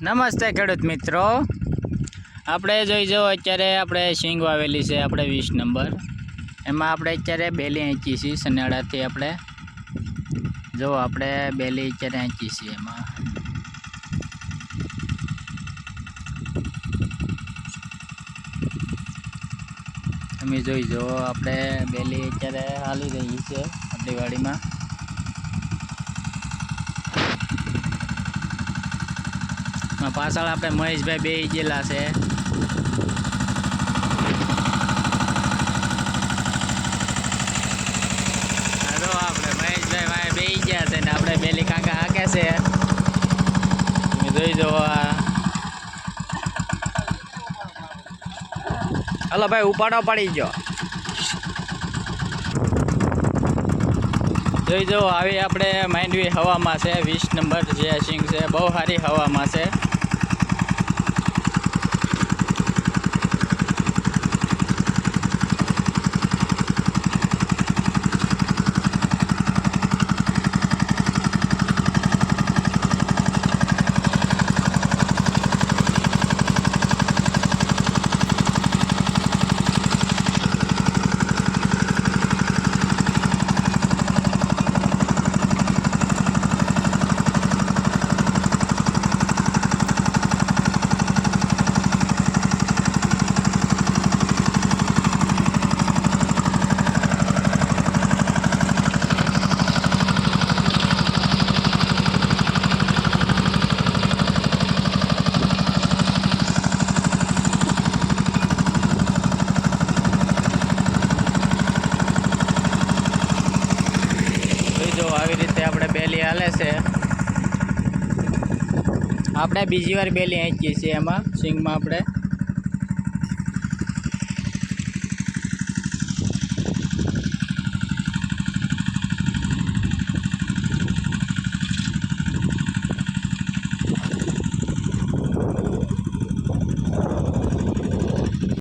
નમસ્તે ખેડૂત મિત્રો આપણે જોઈ જો અત્યારે આપણે સિંગ વાવેલી છે આપણે વીસ નંબર એમાં આપણે અત્યારે બેલી આંચી છીએ સનેડાથી આપણે જો આપણે બેલી અત્યારે આંચી છીએ એમાં તમે જોઈ જો આપણે બેલી અત્યારે હાલી રહી છે આપણી વાડીમાં પાછળ આપણે મહેશભાઈ બે ગયેલા છે. આપણે મહેશભાઈ વાય બે ગયા છે ને આપણે બેલી કાંકા હાકે છે. તમે જોઈ જો આ. હલો ભાઈ, ઉપાડો પડી ગયો. જોઈ જો આવી આપણે માંડવી હવામાં છે, વીસ નંબર જે સિંગ છે, બહુ સારી હવામાં છે. જો આવી રીતે આપણે બેલી હાલે છે. આપણે બીજી વાર બેલી આંચીએ છીએ એમાં, સિંગમાં આપણે.